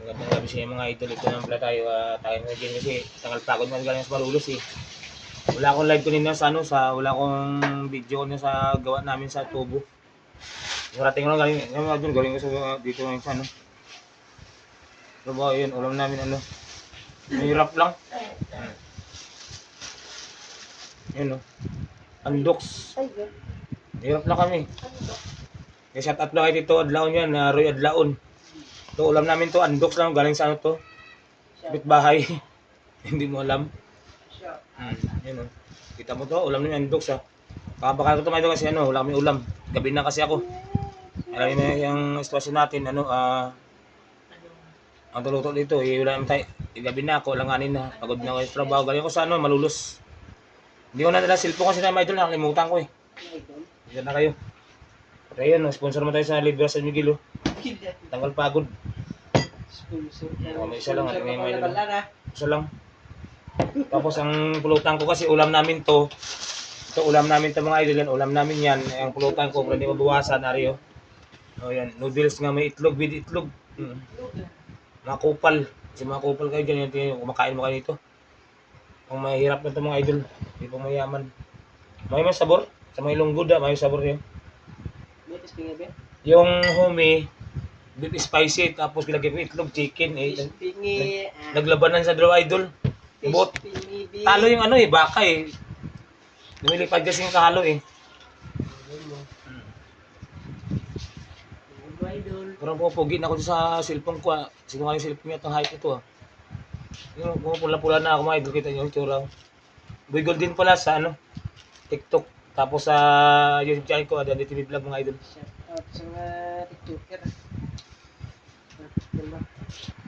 Magandang gabi sa mga idol. Ito naman pala tayo. ah, tayo na dyan kasi tangal pagod nga galing sa malulos eh. Wala akong live kanina sa ano, sa wala akong video kanina sa gawa namin sa tubo. Narating ko lang galing, yung mga idol, galing ko sa dito ngayon sa ano. Ano ba yun, ulam namin ano. Mahirap lang. Yun o. Ay, gan. Mahirap lang kami. Kaya shout out lang kay Tito Adlaon yan, na Roy Adlaon. Ito, ulam namin to, andoks lang, galing sa ano to, bahay. Hindi mo alam. Hmm, yun o. Kita mo to, ulam namin andoks ha. Kakabakal ko tumayo kasi ano, wala kami ulam. Gabi na kasi ako. Alam na yung sitwasyon natin, ano, ah, ang tuluto dito, eh, wala naman tayo. Eh, gabi na ako, langanin na. Pagod na ako sa trabaho. Galing ko sa ano, malulos. Hindi ko na nila cellphone kasi na mga idol, nakalimutan ko eh. Diyan na kayo. At ayun, no, sponsor mo tayo sa Libre San Miguel, oh. Tanggal pagod. Sponsor. Oh, may isa lang, may- may-. Isa lang. Tapos ang pulutan ko kasi ulam namin to. Ito ulam namin to mga idol yan. Ulam namin yan. Ang pulutan ko, pwede mabawasan, Ario. O yan, noodles nga may itlog with itlog. Mm. Mga kupal. Kasi mga kupal kayo dyan, yung tin- kumakain mo kayo dito. Ang mahirap na ito mga idol. Hindi po mayaman. May may sabor. Sa may lunggod ah, may sabor yun. Yung humi, beef spicy, tapos kilagay mo itlog, chicken. Eh, Pistingi. ah, naglabanan sa dalawa idol. Bot. Talo yung ano eh, baka eh. Lumilipad kasi yung kahalo eh. Parang pupugi na ako sa cellphone ko ah. Sino nga yung cellphone niya itong height ito ah. Yung pumapula-pula na ako mga idol, kita niyo yung tsura. Boy Golden pala sa ano, TikTok. Tapos sa YouTube channel ko, Adani TV Vlog mga idol. Shout out sa mga tiktoker. Ah, diba?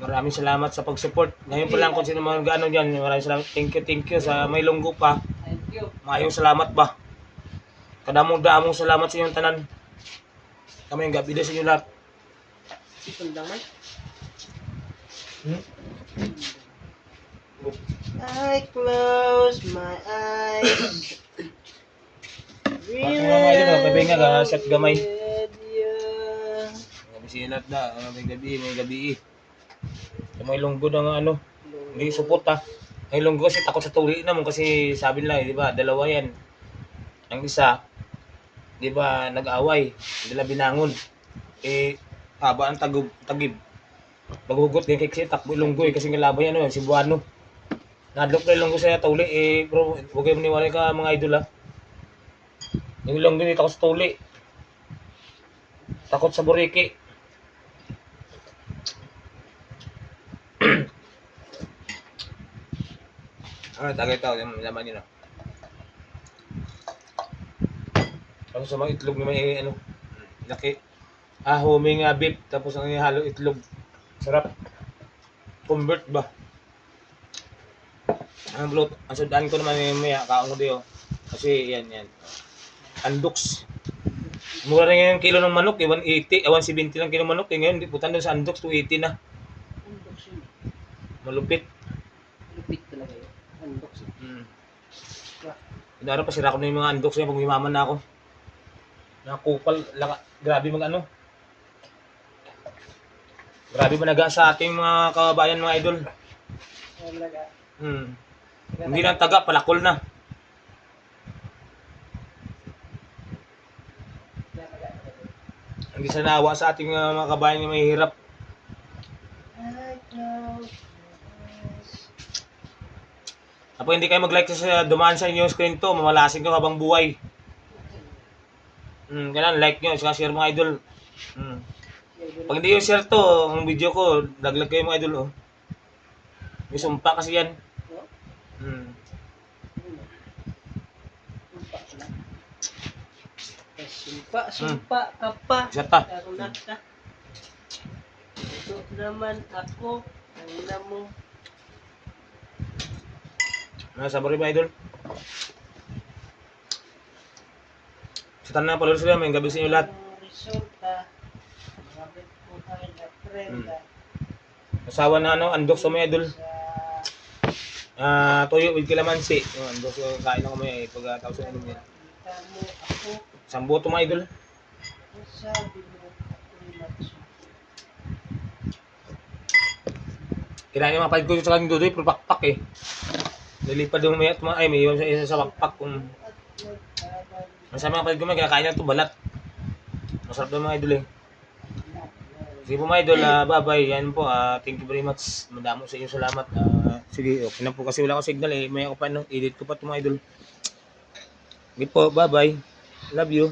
Maraming salamat sa pag-support. Ngayon pa lang kung sino mga gaano dyan, maraming salamat. Thank you, thank you sa may lunggo pa. Thank you. Maayong salamat ba? Kadamong-damong salamat sa inyong tanan. Kami yung gabi sa inyo lahat. Man. Hmm? I close my eyes. Oh, babinga ka, set gamay. Sinat na, ah, may gabi, may gabi. Sa may lunggo ng ano, hindi supot ha. May lunggo kasi takot sa tuli naman kasi sabi nila, eh, di ba, dalawa yan. Ang isa, di ba, nag-away, nila binangon. Eh, haba ang tagub, tagib. Maghugot din kasi takbo lunggo eh, kasi nga laban yan, ano, si Buano. Nadlok na lunggo sa tuli, eh, bro, huwag kayo maniwala ka mga idol ha. Yung lunggo hindi takot sa tuli. Takot sa buriki. Ah, tagay tao, yung laman yun ah. Tapos sa mga itlog naman eh, ano, laki. Ah, huming uh, beef, tapos ang halo itlog. Sarap. Convert ba? Ang bloat, ang sundaan ko naman yung maya, kaong ko diyo. Kasi yan, yan. Andoks. Mura rin ngayon yung kilo ng manok, eh, 180, eh, 170 lang kilo ng manok. Eh, ngayon, putan doon sa Andoks, 280 na. Yun. Malupit. Lupit talaga yun. Unbox yun. Mm. Inaro pa sira ko na yung mga andoks niya pag umaman na ako. Nakupal, laka, grabe mag ano. Grabe managa sa ating mga kababayan mga idol. Talaga. Hmm. Hindi na taga, palakol na. Hindi sa naawa sa ating uh, mga kababayan na may hirap. Kapag hindi kayo mag-like sa dumaan sa inyong screen to, mamalasin ko habang buhay. Hmm, kailan like nyo, saka share mga idol. Hmm. Pag hindi yung share to, ang video ko, laglag kayo mga idol oh. May sumpa kasi yan. Hmm. Sumpa Sumpa, sumpa ka pa. Isa ta. Karunak ka. Ito naman ako. Ang ina mo. Nasa bari mga idol. Sa tanan na pala sila, may gabi sa inyo lahat. Resulta. Marami po tayo na prenda. Asawa na ano, andok sa mga idol. Ah, toyo with kalamansi. Yung andok sa kain ako may pag tapos ng inom yan. to mga idol. Sabi mo ako'y nagsusunod. Kinain yung mga palit ko sa kanyang dudoy, pero bakpak eh. Nilipad yung may at mga, ay, may iwan sa isa sa bakpak kung... Palit ko may kinakain niya ito balat. Masarap daw mga idol eh. Sige po mga idol, ah, bye-bye. Yan po, ah, thank you very much. Madamo sa inyo salamat. Ah, sige, okay na po kasi wala ko signal eh. May ako pa, no? edit ko pa ito mga idol. Sige po, bye-bye. Love you.